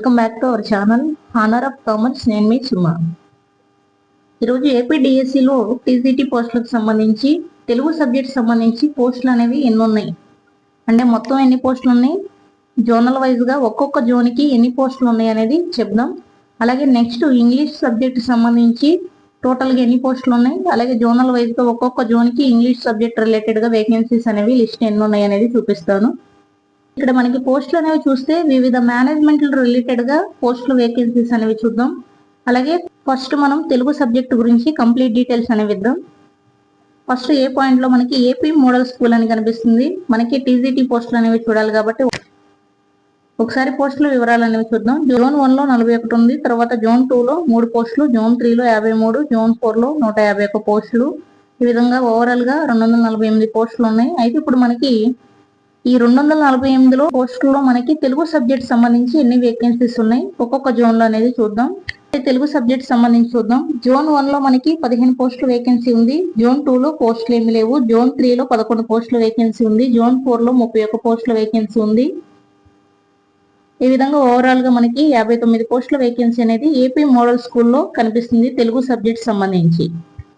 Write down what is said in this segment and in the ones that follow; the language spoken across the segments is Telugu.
Welcome back to our channel honour of commerce నేను మీ సుమా ఈరోజు ఏపీ డిఎస్సిలో టీజీటీ పోస్టులకు సంబంధించి తెలుగు సబ్జెక్ట్ సంబంధించి పోస్టులు అనేవి ఎన్ని ఉన్నాయి? అంటే మొత్తం ఎన్ని పోస్టులు ఉన్నాయి? జోనల్ వైజ్గా ఒక్కొక్క జోన్కి ఎన్ని పోస్టులు ఉన్నాయి అనేది చెప్దాం. అలాగే నెక్స్ట్ ఇంగ్లీష్ సబ్జెక్ట్ సంబంధించి టోటల్గా ఎన్ని పోస్టులు ఉన్నాయి? అలాగే జోనల్ వైజ్గా ఒక్కొక్క జోన్కి ఇంగ్లీష్ సబ్జెక్ట్ రిలేటెడ్గా వేకెన్సీస్ అనేవి లిస్ట్ ఎన్ని ఉన్నాయి అనేది చూపిస్తాను. ఇక్కడ మనకి పోస్టులు అనేవి చూస్తే వివిధ మేనేజ్మెంట్ రిలేటెడ్గా పోస్టులు వేకెన్సీస్ అనేవి చూద్దాం. అలాగే ఫస్ట్ మనం తెలుగు సబ్జెక్ట్ గురించి కంప్లీట్ డీటెయిల్స్ అనేవి ఇద్దాం. ఫస్ట్ ఏ పాయింట్లో మనకి ఏపీ మోడల్ స్కూల్ అని కనిపిస్తుంది. మనకి టీజీటీ పోస్టులు అనేవి చూడాలి కాబట్టి ఒకసారి పోస్టుల వివరాలు అనేవి చూద్దాం. జోన్ వన్లో నలభై ఒకటి ఉంది. తర్వాత జోన్ టూ లో మూడు పోస్టులు జోన్ త్రీ లో యాభై మూడు జోన్ ఫోర్లో నూట యాభై ఒక్క పోస్టులు. ఈ విధంగా ఓవరాల్గా రెండు వందల నలభై ఎనిమిది పోస్టులు ఉన్నాయి. అయితే ఇప్పుడు మనకి ఈ రెండు వందల నలభై ఎనిమిదిలో పోస్టుల్లో మనకి తెలుగు సబ్జెక్ట్ సంబంధించి ఎన్ని వేకెన్సీస్ ఉన్నాయి? ఒక్కొక్క జోన్లో అనేది చూద్దాం. తెలుగు సబ్జెక్ట్ సంబంధించి చూద్దాం. జోన్ వన్లో మనకి పదిహేను పోస్టులు వేకెన్సీ ఉంది. జోన్ టూ లో పోస్టులు ఏమి లేవు. జోన్ త్రీ లో పదకొండు పోస్టుల వేకెన్సీ ఉంది. జోన్ ఫోర్లో ముప్పై ఒక్క పోస్టుల వేకెన్సీ ఉంది. ఈ విధంగా ఓవరాల్గా మనకి యాభై తొమ్మిది పోస్టుల వేకెన్సీ అనేది ఏపీ మోడల్ స్కూల్లో కనిపిస్తుంది తెలుగు సబ్జెక్ట్ సంబంధించి.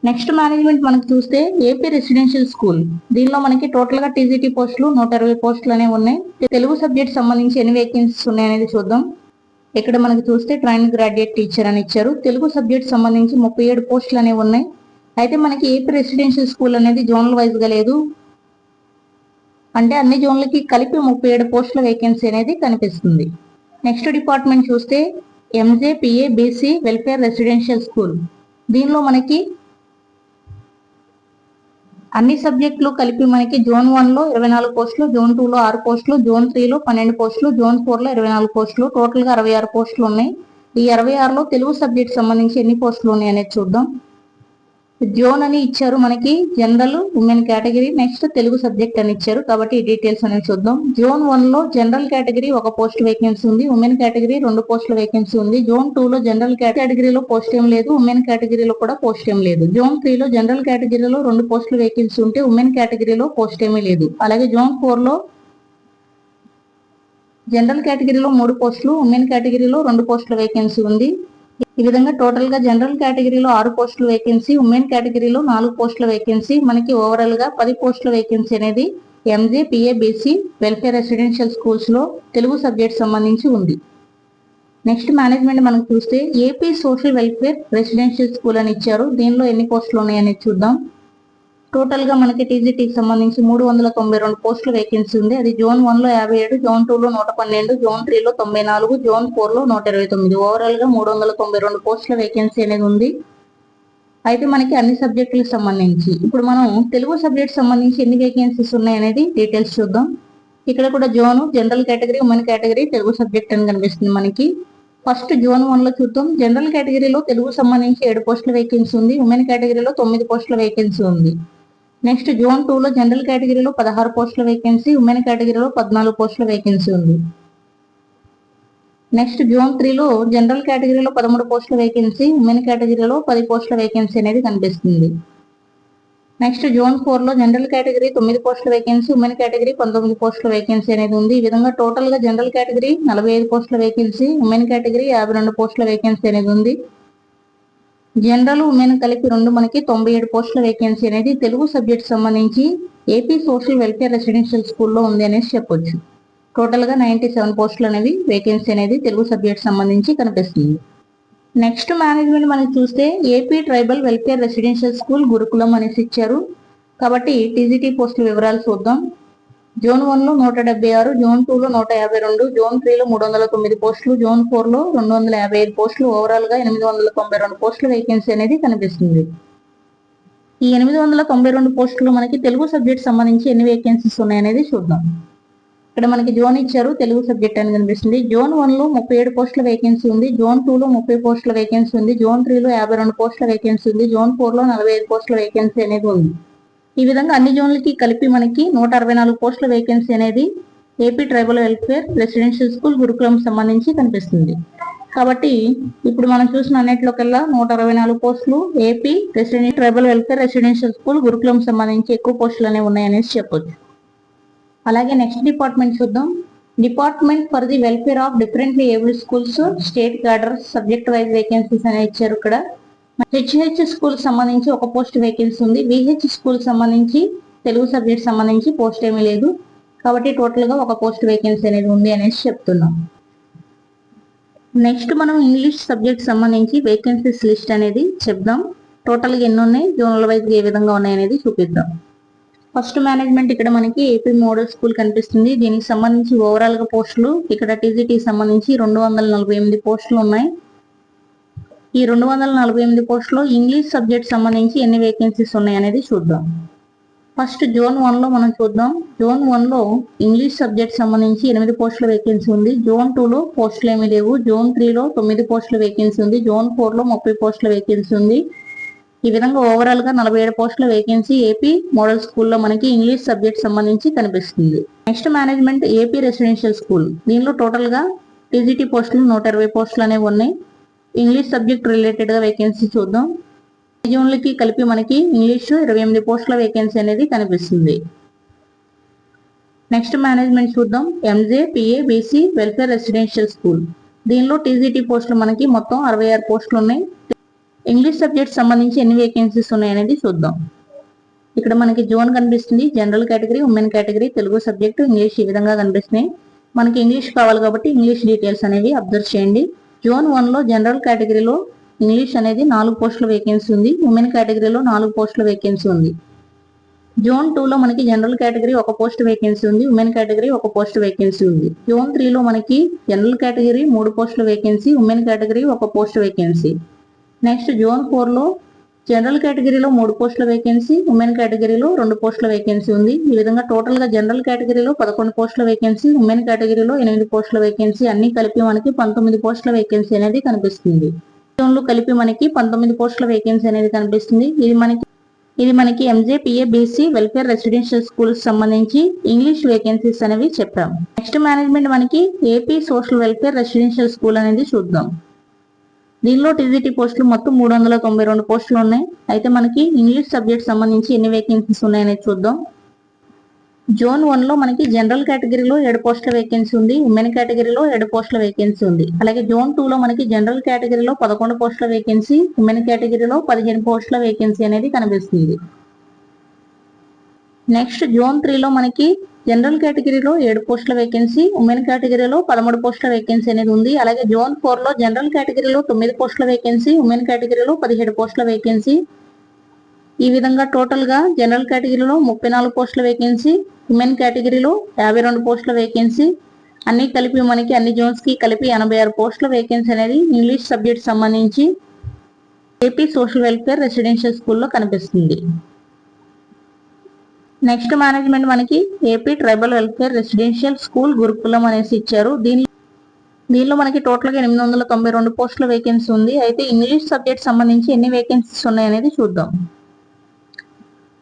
నెక్స్ట్ మేనేజ్మెంట్ మనకి చూస్తే ఏపీ రెసిడెన్షియల్ స్కూల్ దీనిలో మనకి టోటల్గా టీజీటీ పోస్టులు నూట ఇరవై పోస్టులు అనేవి ఉన్నాయి. తెలుగు సబ్జెక్ట్ సంబంధించి ఎన్ని వేకెన్సీస్ ఉన్నాయి అనేది చూద్దాం. ఇక్కడ మనకి చూస్తే ట్రైన్ గ్రాడ్యుయేట్ టీచర్ అని ఇచ్చారు. తెలుగు సబ్జెక్ట్ సంబంధించి ముప్పై ఏడు పోస్టులు అనేవి ఉన్నాయి. అయితే మనకి ఏపీ రెసిడెన్షియల్ స్కూల్ అనేది జోనల్ వైజ్గా లేదు. అంటే అన్ని జోన్లకి కలిపి ముప్పై ఏడు పోస్టుల వేకెన్సీ అనేది కనిపిస్తుంది. నెక్స్ట్ డిపార్ట్మెంట్ చూస్తే MJ PA BC welfare residential school దీనిలో మనకి అన్ని సబ్జెక్టులు కలిపి మనకి జోన్ వన్లో ఇరవై నాలుగు పోస్టులు జోన్ టూ లో ఆరు పోస్టులు జోన్ త్రీ లో పన్నెండు పోస్టులు జోన్ ఫోర్లో ఇరవై నాలుగు పోస్టులు టోటల్గా అరవై ఆరు పోస్టులు ఉన్నాయి. ఈ అరవై ఆరులో తెలుగు సబ్జెక్ట్ సంబంధించి ఎన్ని పోస్టులు ఉన్నాయి అనేది చూద్దాం. జోన్ అని ఇచ్చారు మనకి general women category next Telugu subject అని ఇచ్చారు. కాబట్టి ఈ డీటెయిల్స్ అనేవి చూద్దాం. జోన్ వన్లో జనరల్ కేటగిరీ ఒక పోస్ట్ వేకెన్సీ ఉంది. ఉమెన్ కేటగిరీ రెండు పోస్టుల వేకెన్సీ ఉంది. జోన్ టూ లో జనరల్ కేటగిరీలో పోస్ట్ ఏం లేదు. ఉమెన్ కేటగిరీలో కూడా పోస్ట్ ఏం లేదు. జోన్ త్రీ లో జనరల్ కేటగిరీలో రెండు పోస్టులు వేకెన్సీ ఉంటే ఉమెన్ కేటగిరీలో పోస్ట్ ఏమీ లేదు. అలాగే జోన్ ఫోర్లో జనరల్ కేటగిరీలో మూడు పోస్టులు ఉమెన్ కేటగిరీలో రెండు పోస్టుల వేకెన్సీ ఉంది. ఈ విధంగా టోటల్గా జనరల్ కేటగిరీలో ఆరు పోస్టుల వేకెన్సీ ఉమెన్ కేటగిరీలో నాలుగు పోస్టుల వేకెన్సీ మనకి ఓవరాల్గా పది పోస్టుల వేకెన్సీ అనేది ఎంజే పిఏబిసి వెల్ఫేర్ రెసిడెన్షియల్ స్కూల్స్లో తెలుగు సబ్జెక్ట్ సంబంధించి ఉంది. నెక్స్ట్ మేనేజ్మెంట్ మనం చూస్తే AP social welfare residential school అని ఇచ్చారు. దీనిలో ఎన్ని పోస్టులు ఉన్నాయని చూద్దాం. టోటల్గా మనకి టీజీటీకి సంబంధించి మూడు వందల తొంభై రెండు పోస్టులు వేకెన్సీ ఉంది. అది జోన్ వన్లో యాభై ఏడు జోన్ టూ లో నూట పన్నెండు జోన్ త్రీ లో తొంభై నాలుగు జోన్ ఫోర్లో నూట ఇరవై తొమ్మిది. ఓవరాల్గా మూడు వందల తొంభై రెండు పోస్టుల వేకెన్సీ అనేది ఉంది. అయితే మనకి అన్ని సబ్జెక్టులకు సంబంధించి ఇప్పుడు మనం తెలుగు సబ్జెక్ట్ సంబంధించి ఎన్ని వేకెన్సీస్ ఉన్నాయి అనేది డీటెయిల్స్ చూద్దాం. ఇక్కడ కూడా zone general category women category Telugu subject అని కనిపిస్తుంది మనకి. ఫస్ట్ జోన్ వన్లో చూద్దాం జనరల్ కేటగిరీలో తెలుగు సంబంధించి ఏడు పోస్టుల వేకెన్సీ ఉంది. ఉమెన్ కేటగిరీలో తొమ్మిది పోస్టుల వేకెన్సీ ఉంది. నెక్స్ట్ జోన్ టూలో జనరల్ కేటగిరీలో పదహారు పోస్టుల వేకెన్సీ ఉమెన్ కేటగిరీలో పద్నాలుగు పోస్టుల వేకెన్సీ ఉంది. నెక్స్ట్ జోన్ త్రీలో జనరల్ కేటగిరీలో పదమూడు పోస్టుల వేకెన్సీ ఉమెన్ కేటగిరీలో పది పోస్టుల వేకెన్సీ అనేది కనిపిస్తుంది. నెక్స్ట్ జోన్ ఫోర్లో జనరల్ కేటగిరీ తొమ్మిది పోస్టుల వేకెన్సీ ఉమెన్ కేటగిరీ పంతొమ్మిది పోస్టుల వేకెన్సీ అనేది ఉంది. ఈ విధంగా టోటల్గా జనరల్ కేటగిరీ నలభై ఐదు పోస్టుల వేకెన్సీ ఉమెన్ కేటగిరీ యాభై రెండు పోస్టుల వేకెన్సీ అనేది ఉంది. జనరల్ ఉమెన్ కలిపి రెండు మనకి తొంభై ఏడు పోస్టుల వేకెన్సీ అనేది తెలుగు సబ్జెక్ట్ సంబంధించి ఏపీ సోషల్ వెల్ఫేర్ రెసిడెన్షియల్ స్కూల్లో ఉంది అనేసి చెప్పొచ్చు. టోటల్గా నైన్టీ సెవెన్ పోస్టులు అనేవి వేకెన్సీ అనేది తెలుగు సబ్జెక్ట్ సంబంధించి కనిపిస్తుంది. నెక్స్ట్ మేనేజ్మెంట్ మనకి చూస్తే AP tribal welfare residential school Gurukulam అనేసి ఇచ్చారు. కాబట్టి టీజీటీ పోస్టుల వివరాలు చూద్దాం. జోన్ వన్లో నూట డెబ్బై ఆరు జోన్ టూ లో నూట యాభై రెండు జోన్ త్రీ లో మూడు వందల తొమ్మిది పోస్టులు జోన్ ఫోర్లో రెండు వందల యాభై ఐదు పోస్టులు ఓవరాల్గా ఎనిమిది వందల తొంభై రెండు పోస్టుల వేకెన్సీ అనేది కనిపిస్తుంది. ఈ ఎనిమిది వందల తొంభై రెండు పోస్టులు మనకి తెలుగు సబ్జెక్ట్ సంబంధించి ఎన్ని వేకెన్సీస్ ఉన్నాయనేది చూద్దాం. ఇక్కడ మనకి జోన్ ఇచ్చారు తెలుగు సబ్జెక్ట్ అని కనిపిస్తుంది. జోన్ వన్లో ముప్పై ఏడు పోస్టుల వేకెన్సీ ఉంది జోన్ టూ లో ముప్పై పోస్టుల వేకెన్సీ ఉంది జోన్ త్రీ లో యాభై రెండు పోస్టుల వేకెన్సీ ఉంది జోన్ ఫోర్లో నలభై ఐదు పోస్టుల వేకెన్సీ అనేది ఉంది. ఈ విధంగా అన్ని జోన్లకి కలిపి మనకి నూట అరవై నాలుగు పోస్టుల వేకెన్సీ అనేది AP tribal welfare residential school Gurukulam సంబంధించి కనిపిస్తుంది. కాబట్టి ఇప్పుడు మనం చూసిన అన్నిటిలోకెల్లా నూట అరవై నాలుగు పోస్టులు AP residential tribal welfare residential school Gurukulam సంబంధించి ఎక్కువ పోస్టులు అనేవి ఉన్నాయనేసి చెప్పొచ్చు. అలాగే నెక్స్ట్ డిపార్ట్మెంట్ చూద్దాం. Department for the welfare of differently able schools state cadre subject wise vacancies అనేవి ఇచ్చారు ఇక్కడ. హెచ్హెచ్ స్కూల్ సంబంధించి ఒక పోస్ట్ వేకెన్సీ ఉంది. విహెచ్ స్కూల్ సంబంధించి తెలుగు సబ్జెక్ట్ సంబంధించి పోస్ట్ ఏమీ లేదు. కాబట్టి టోటల్గా ఒక పోస్ట్ వేకెన్సీ అనేది ఉంది అనేసి చెప్తున్నాం. నెక్స్ట్ మనం ఇంగ్లీష్ సబ్జెక్ట్ సంబంధించి వేకెన్సీస్ లిస్ట్ అనేది చెప్దాం. టోటల్గా ఎన్ని ఉన్నాయి జోనల్ వైజ్ ఏ విధంగా ఉన్నాయి అనేది చూపిద్దాం. ఫస్ట్ మేనేజ్మెంట్ ఇక్కడ మనకి ఏపీ మోడల్ స్కూల్ కనిపిస్తుంది. దీనికి సంబంధించి ఓవరాల్గా పోస్టులు ఇక్కడ టీజీటీ సంబంధించి రెండు వందల నలభై ఎనిమిది పోస్టులు ఉన్నాయి. ఈ రెండు వందల నలభై ఎనిమిది పోస్టులో ఇంగ్లీష్ సబ్జెక్ట్ సంబంధించి ఎన్ని వేకెన్సీస్ ఉన్నాయి అనేది చూద్దాం. ఫస్ట్ జోన్ వన్లో మనం చూద్దాం. జోన్ వన్లో ఇంగ్లీష్ సబ్జెక్ట్ సంబంధించి ఎనిమిది పోస్టుల వేకెన్సీ ఉంది. జోన్ టూలో పోస్టులు ఏమీ లేవు. జోన్ త్రీలో తొమ్మిది పోస్టుల వేకెన్సీ ఉంది. జోన్ ఫోర్లో ముప్పై పోస్టుల వేకెన్సీ ఉంది. ఈ విధంగా ఓవరాల్గా నలభై ఏడు పోస్టుల వేకెన్సీ ఏపీ మోడల్ స్కూల్లో మనకి ఇంగ్లీష్ సబ్జెక్ట్ సంబంధించి కనిపిస్తుంది. Next management AP residential school. దీనిలో టోటల్గా టీజీటీ పోస్టులు నూట ఇరవై పోస్టులు అనేవి ఉన్నాయి. ఇంగ్లీష్ సబ్జెక్ట్ రిలేటెడ్గా వేకెన్సీ చూద్దాం. జూన్లకి కలిపి మనకి ఇంగ్లీష్ ఇరవై ఎనిమిది పోస్టుల వేకెన్సీ అనేది కనిపిస్తుంది. నెక్స్ట్ మేనేజ్మెంట్ చూద్దాం. MJ PA BC welfare residential school దీనిలో టీజీటీ పోస్టులు మనకి మొత్తం అరవై ఆరు పోస్టులు ఉన్నాయి. ఇంగ్లీష్ సబ్జెక్ట్ సంబంధించి ఎన్ని వేకెన్సీస్ ఉన్నాయి అనేది చూద్దాం. ఇక్కడ మనకి జోన్ కనిపిస్తుంది. General category women category Telugu subject English ఈ విధంగా కనిపిస్తున్నాయి. మనకి ఇంగ్లీష్ కావాలి కాబట్టి ఇంగ్లీష్ డీటెయిల్స్ అనేవి అబ్జర్వ్ చేయండి. జోన్ వన్లో జనరల్ కేటగిరీలో ఇంగ్లీష్ అనేది నాలుగు పోస్టుల వేకెన్సీ ఉంది. ఉమెన్ కేటగిరీలో నాలుగు పోస్టుల వేకెన్సీ ఉంది. జోన్ టూలో మనకి జనరల్ కేటగిరీ ఒక పోస్ట్ వేకెన్సీ ఉంది. ఉమెన్ కేటగిరీ ఒక పోస్ట్ వేకెన్సీ ఉంది. జోన్ త్రీలో మనకి జనరల్ కేటగిరీ మూడు పోస్టుల వేకెన్సీ ఉమెన్ కేటగిరీ ఒక పోస్ట్ వేకెన్సీ నెక్స్ట్ జోన్ ఫోర్లో జనరల్ కేటగిరీలో మూడు పోస్టుల వేకెన్సీ ఉమెన్ కేటగిరీలో రెండు పోస్టుల వేకెన్సీ ఉంది. ఈ విధంగా టోటల్గా జనరల్ కేటగిరీలో పదకొండు పోస్టుల వేకెన్సీ ఉమెన్ కేటగిరీలో ఎనిమిది పోస్టుల వేకెన్సీ అన్ని కలిపి మనకి పంతొమ్మిది పోస్టుల వేకెన్సీ అనేది కనిపిస్తుంది. కలిపి మనకి పంతొమ్మిది పోస్టుల వేకెన్సీ అనేది కనిపిస్తుంది. ఇది మనకి ఇది మనకి MJ PA BC welfare residential schools సంబంధించి ఇంగ్లీష్ వేకెన్సీస్ అనేవి చెప్పాం నెక్స్ట్ మేనేజ్మెంట్ మనకి AP social welfare residential school అనేది చూద్దాం. దీనిలో టీజీటీ పోస్టులు మొత్తం మూడు వందల తొంభై రెండు పోస్టులు ఉన్నాయి అయితే మనకి ఇంగ్లీష్ సబ్జెక్ట్ సంబంధించి ఎన్ని వేకెన్సీస్ ఉన్నాయనేది చూద్దాం. జోన్ వన్లో మనకి జనరల్ కేటగిరీలో ఏడు పోస్టుల వేకెన్సీ ఉంది. ఉమెన్ కేటగిరీలో ఏడు పోస్టుల వేకెన్సీ ఉంది. అలాగే జోన్ టూ లో మనకి జనరల్ కేటగిరీలో పదకొండు పోస్టుల వేకెన్సీ ఉమెన్ కేటగిరీలో పదిహేను పోస్టుల వేకెన్సీ అనేది కనిపిస్తుంది. నెక్స్ట్ జోన్ త్రీలో మనకి జనరల్ కేటగిరీలో ఏడు పోస్టుల వేకెన్సీ ఉమెన్ కేటగిరీలో పదమూడు పోస్టుల వేకెన్సీ అనేది ఉంది. అలాగే జోన్ ఫోర్లో జనరల్ కేటగిరీలో తొమ్మిది పోస్టుల వేకెన్సీ ఉమెన్ కేటగిరీలో పదిహేడు పోస్టుల వేకెన్సీ ఈ విధంగా టోటల్గా జనరల్ కేటగిరీలో ముప్పై నాలుగు పోస్టుల వేకెన్సీ ఉమెన్ కేటగిరీలో యాభై రెండు పోస్టుల వేకెన్సీ అన్ని కలిపి మనకి అన్ని జోన్స్కి కలిపి ఎనభై ఆరు పోస్టుల వేకెన్సీ అనేది ఇంగ్లీష్ సబ్జెక్ట్ సంబంధించి ఏపీ సోషల్ వెల్ఫేర్ రెసిడెన్షియల్ స్కూల్లో కనిపిస్తుంది. నెక్స్ట్ మేనేజ్మెంట్ మనకి AP tribal welfare residential school Gurukulam అనేసి ఇచ్చారు. దీని దీనిలో మనకి టోటల్గా ఎనిమిది వందల తొంభై రెండు పోస్టుల వేకెన్సీ ఉంది. అయితే ఇంగ్లీష్ సబ్జెక్ట్ సంబంధించి ఎన్ని వేకెన్సీస్ ఉన్నాయనేది చూద్దాం.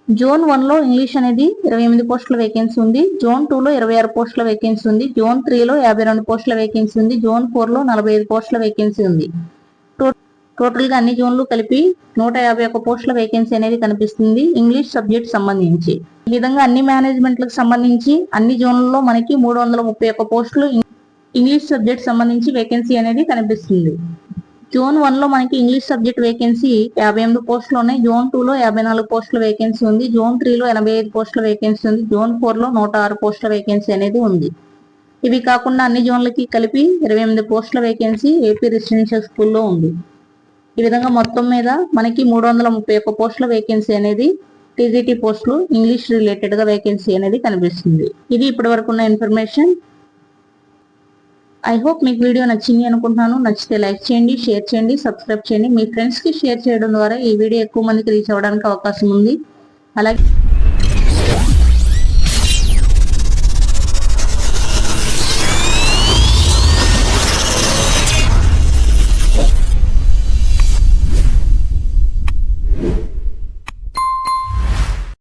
జోన్ వన్లో ఇంగ్లీష్ అనేది ఇరవై ఎనిమిది పోస్టుల వేకెన్సీ ఉంది. జోన్ టూలో ఇరవై ఆరు పోస్టుల వేకెన్సీ ఉంది. జోన్ త్రీలో యాభై రెండు పోస్టుల వేకెన్సీ ఉంది. జోన్ ఫోర్లో నలభై ఐదు పోస్టుల వేకెన్సీ ఉంది. టోటల్గా అన్ని జోన్లు కలిపి నూట యాభై ఒక్క పోస్టుల వేకెన్సీ అనేది కనిపిస్తుంది ఇంగ్లీష్ సబ్జెక్ట్ సంబంధించి. ఈ విధంగా అన్ని మేనేజ్మెంట్లకు సంబంధించి అన్ని జోన్లలో మనకి మూడు వందల ముప్పై ఒక్క పోస్టులు ఇంగ్లీష్ సబ్జెక్ట్ సంబంధించి వేకెన్సీ అనేది కనిపిస్తుంది. జోన్ వన్లో మనకి ఇంగ్లీష్ సబ్జెక్ట్ వేకెన్సీ యాభై ఎనిమిది పోస్టులు ఉన్నాయి. జోన్ టూ లో యాభై నాలుగు పోస్టుల వేకెన్సీ ఉంది. జోన్ త్రీ లో ఎనభై ఐదు పోస్టుల వేకెన్సీ ఉంది. జోన్ ఫోర్లో నూట ఆరు పోస్టుల వేకెన్సీ అనేది ఉంది. ఇవి కాకుండా అన్ని జోన్లకి కలిపి ఇరవై ఎనిమిది పోస్టుల వేకెన్సీ ఏపీ రెసిడెన్షియల్ స్కూల్లో ఉంది. ఈ విధంగా మొత్తం మీద మనకి మూడు వందల ముప్పై ఒక్క పోస్టుల వేకెన్సీ అనేది టీజీటీ పోస్టులు ఇంగ్లీష్ రిలేటెడ్గా వేకెన్సీ అనేది కనిపిస్తుంది. ఇది ఇప్పటి వరకు ఉన్న ఇన్ఫర్మేషన్ ఐ హోప్ మీకు వీడియో నచ్చింది అనుకుంటున్నాను. నచ్చితే లైక్ చేయండి షేర్ చేయండి సబ్స్క్రైబ్ చేయండి. మీ ఫ్రెండ్స్కి షేర్ చేయడం ద్వారా ఈ వీడియో ఎక్కువ మందికి రీచ్ అవ్వడానికి అవకాశం ఉంది. అలాగే